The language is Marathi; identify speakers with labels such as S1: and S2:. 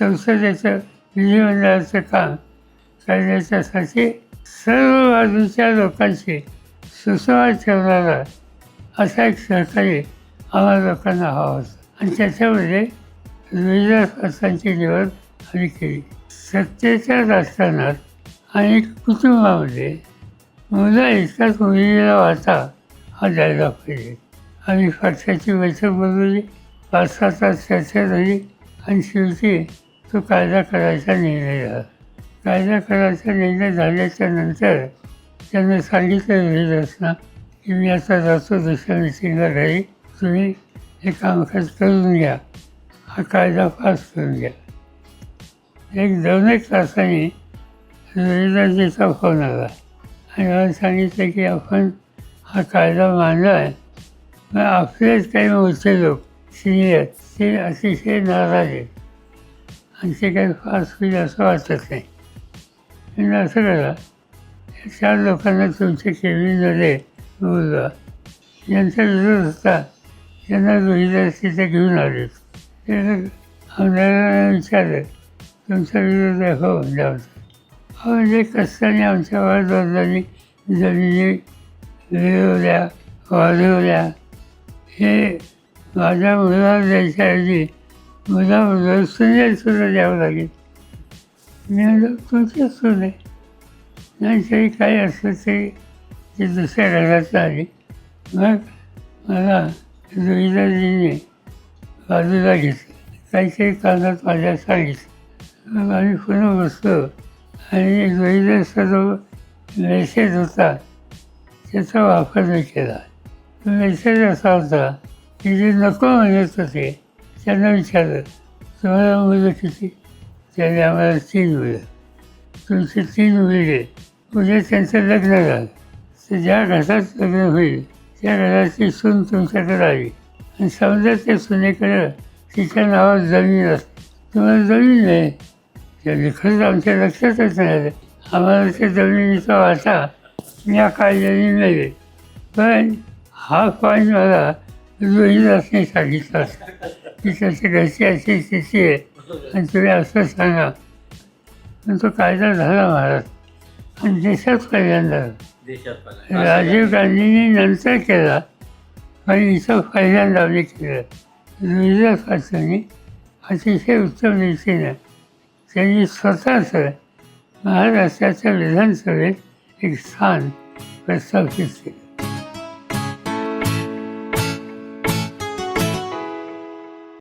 S1: संसदेचं विधिमंडळाचं काम करण्याच्यासाठी सर्व बाजूच्या लोकांशी सुसंवाद ठेवणारा असा एक सहकारी आम्हाला लोकांना हवा होता. आणि त्याच्यामध्ये विविध पक्षांची निवड आम्ही केली. सत्तेच्या राजकारणात आणि कुटुंबामध्ये मुलं इतकाच मुलीला वाचा हा द्यायला पाहिजे. आम्ही पक्षाची बैठक बोलवली पाच सात तास चर्चा झाली आणि शेवटी तो कायदा करायचा निर्णय झाला. कायदा करायचा निर्णय झाल्याच्यानंतर त्यांना सांगितलं विरोधासना की मी आता जातो दुसऱ्या मिटिंगला घरी. तुम्ही हे कामकाज करून घ्या. हा कायदा पास करून घ्या. एक दोन एक तासांनी विरोधाजीचा फोन आला. आणि मला सांगितलं की आपण हा कायदा मानला आहे मग आपलेच काही मोठे लोक सिनियर ते अतिशय नाराज आहेत. आणि काही फास होईल असं वाटत नाही. असं करा चार लोकांना तुमच्या केबिनमध्ये बोलवा यांचा विरोध होता. त्यांना रोहिदास तिथे घेऊन आले. ते आमदारांना विचारलं तुमचा विरोध आहे हो जाऊचा हा म्हणजे कष्टाने आमच्या वादवडिलांनी जमिनी मिळवल्या वाढवल्या. हे माझ्या मुलाला द्यायच्याऐवजी मुला मला सुनेल सुद्धा द्यावं लागेल. मी म्हणलं तुमची सून नाही तरी काही असलं तरी ते दुसऱ्या घरात आहे. मग मला रोहिदाजीने बाजूला घेतलं. काहीतरी कानात माझ्या सांगितलं मग आम्ही पुन्हा बसलो. आणि रोहिदासचा जो मेसेज होता. त्याचा वापर मी केला. मेसेज असा होता की जे नको म्हणत होते त्यांना विचारलं तुम्हाला मुलं किती त्याने आम्हाला तीन मुलं तुमची तीन मुले उद्या त्यांचं लग्न झालं. तर ज्या घरात लग्न होईल त्या घराची सून तुमच्याकडे आली. आणि समजा त्या सुनेकडं तिच्या नावात जमीन असते. तुम्हाला जमीन नाही. त्यांनी खरंच आमच्या लक्षातच नाही आलं आम्हाला त्या जमिनीचा वाटा या कायद्याने नाही. पण हा पॉईंट मला रोहिदासने सांगितलं की त्याच्या घरची अशी स्थिती आहे आणि तुम्ही असं सांगा पण तो कायदा झाला महाराज आणि देशात पहिल्यांदा झाला. राजीव गांधींनी नंतर केला पण इथं पहिल्यांदा केलं रोहिदास पाटलांनी अतिशय उत्तम रीतीने त्यांनी स्वतःच महाराष्ट्राच्या विधानसभेत एक स्थान प्रस्थापित केलं